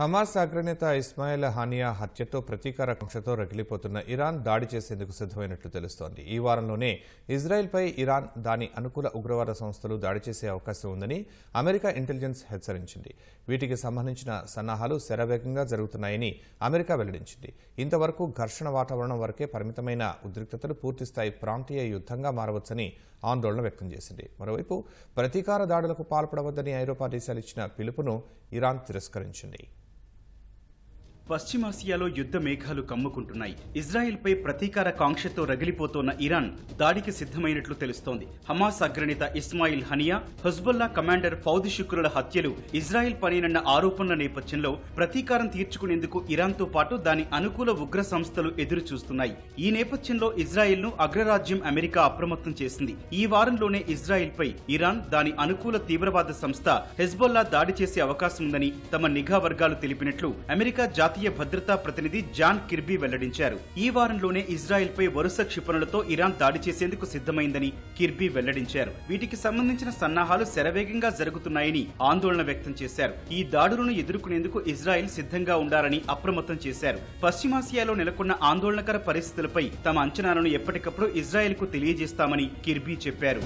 Hamas అగ్రనేత ఇస్మాయిల్ హానియా హత్యతో ప్రతీకార కక్షతో రగిలిపోతున్న ఇరాన్ దాడి చేసేందుకు సిద్ధమైనట్లు తెలుస్తోంది. ఈ వారంలోనే ఇజ్రాయెల్పై ఇరాన్ దాని అనుకూల ఉగ్రవాద సంస్థలు దాడి చేసే అవకాశం ఉందని అమెరికా ఇంటెలిజెన్స్ హెచ్చరించింది. వీటికి సంబంధించిన సన్నాహాలు శరవేగంగా జరుగుతున్నాయని అమెరికా వెల్లడించింది. ఇంతవరకు ఘర్షణ వాతావరణం వరకే పరిమితమైన ఉద్రిక్తతలు పూర్తిస్థాయి ప్రాంతీయ యుద్ధంగా మారవచ్చని ఆందోళన వ్యక్తం చేసింది. మరోవైపు ప్రతీకార దాడులకు పాల్పడవద్దని ఐరోపా దేశాలు ఇచ్చిన పిలుపును ఇరాన్ తిరస్కరించింది. పశ్చిమాసియాలో యుద్ధ మేఘాలు కమ్ముకుంటున్నాయి. ఇజ్రాయెల్పై ప్రతీకార కాంక్షతో రగిలిపోతోన్న ఇరాన్ దాడికి సిద్ధమైనట్లు తెలుస్తోంది. హమాస్ అగ్రనేత Ismail Haniyeh Hezbollah commander Fuad శుక్రుల హత్యలు ఇజ్రాయెల్ పనేనన్న ఆరోపణల నేపథ్యంలో ప్రతీకారం తీర్చుకునేందుకు ఇరాన్తో పాటు దాని అనుకూల ఉగ్ర సంస్థలు ఎదురు చూస్తున్నాయి ఈ నేపథ్యంలో ఇజ్రాయెల్ను అగ్రరాజ్యం అమెరికా అప్రమత్తం చేసింది. ఈ వారంలోనే ఇజ్రాయెల్పై ఇరాన్ దాని అనుకూల తీవ్రవాద సంస్థ హెజ్బొల్లా దాడి చేసే అవకాశం ఉందని తమ నిఘా వర్గాలు తెలిపినట్లు అమెరికా జాతీయ భద్రతా ప్రతినిధి జాన్ కిర్బీ వెల్లడించారు. ఈ వారంలోనే ఇజ్రాయెల్ పై వరుస క్షిపణులతో ఇరాన్ దాడి చేసేందుకు సిద్ధమైందని కిర్బీ వెల్లడించారు. వీటికి సంబంధించిన సన్నాహాలు శరవేగంగా జరుగుతున్నాయని ఆందోళన వ్యక్తం చేశారు. ఈ దాడులను ఎదుర్కొనేందుకు ఇజ్రాయెల్ సిద్ధంగా ఉండాలని అప్రమత్తం చేశారు. పశ్చిమాసియాలో నెలకొన్న ఆందోళనకర పరిస్థితులపై తమ అంచనాలను ఎప్పటికప్పుడు ఇజ్రాయెల్కు తెలియజేస్తామని కిర్బీ చెప్పారు.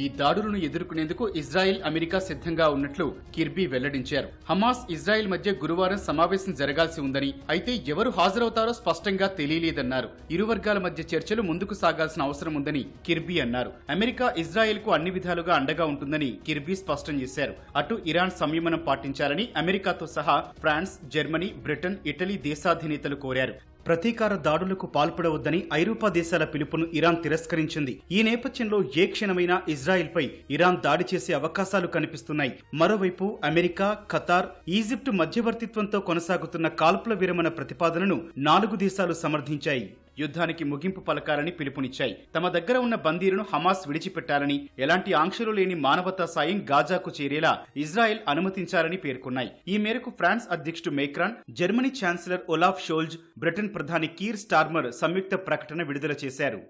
ఈ దాడులను ఎదుర్కొనేందుకు ఇజ్రాయెల్ అమెరికా సిద్ధంగా ఉన్నట్లు కిర్బీ వెల్లడించారు. హమాస్ ఇజ్రాయెల్ మధ్య గురువారం సమావేశం జరగాల్సి ఉందని అయితే ఎవరు హాజరవుతారో స్పష్టంగా తెలియలేదన్నారు. ఇరు వర్గాల మధ్య చర్చలు ముందుకు సాగాల్సిన అవసరం ఉందని కిర్బీ అన్నారు. అమెరికా ఇజ్రాయెల్కు అన్ని విధాలుగా అండగా ఉంటుందని కిర్బీ స్పష్టం చేశారు. అటు ఇరాన్ సంయమనం పాటించాలని అమెరికాతో సహా ఫ్రాన్స్ జర్మనీ బ్రిటన్ ఇటలీ దేశాధినేతలు కోరారు. ప్రతీకార దాడులకు పాల్పడవద్దని ఐరోపా దేశాల పిలుపును ఇరాన్ తిరస్కరించింది. ఈ నేపథ్యంలో ఏ క్షణమైనా ఇజ్రాయెల్పై ఇరాన్ దాడి చేసే అవకాశాలు కనిపిస్తున్నాయి. మరోవైపు అమెరికా ఖతార్ ఈజిప్టు మధ్యవర్తిత్వంతో కొనసాగుతున్న కాల్పుల విరమణ ప్రతిపాదనను నాలుగు దేశాలు సమర్థించాయి. యుద్ధానికి ముగింపు పలకాలని పిలుపునిచ్చాయి. తమ దగ్గర ఉన్న బందీలను హమాస్ విడిచిపెట్టాలని ఎలాంటి ఆంక్షలు లేని మానవతా సాయం గాజాకు చేరేలా ఇజ్రాయెల్ అనుమతించాలని పేర్కొన్నాయి. ఈ మేరకు ఫ్రాన్స్ అధ్యక్షుడు Macron Germany chancellor Olaf Scholz Britain ప్రధాని కీర్ స్టార్మర్ సంయుక్త ప్రకటన విడుదల చేశారు.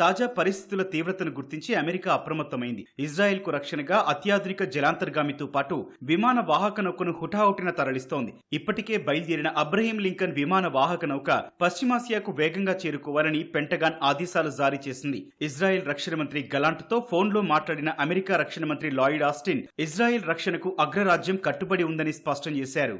తాజా పరిస్థితుల తీవ్రతను గుర్తించి అమెరికా అప్రమత్తమైంది. ఇజ్రాయెల్కు రక్షణగా అత్యాధునిక జలాంతర్గామితో పాటు విమాన వాహక నౌకను హుటాహుటిన తరలిస్తోంది. ఇప్పటికే బయలుదేరిన అబ్రహీం లింకన్ విమాన వాహక నౌక పశ్చిమాసియాకు వేగంగా చేరుకోవాలని పెంటగాన్ ఆదేశాలు జారీ చేసింది. ఇజ్రాయెల్ రక్షణ మంత్రి గలాంట్తో ఫోన్లో మాట్లాడిన అమెరికా రక్షణ మంత్రి లాయిడ్ ఆస్టిన్ ఇజ్రాయెల్ రక్షణకు అగ్రరాజ్యం కట్టుబడి ఉందని స్పష్టం చేశారు.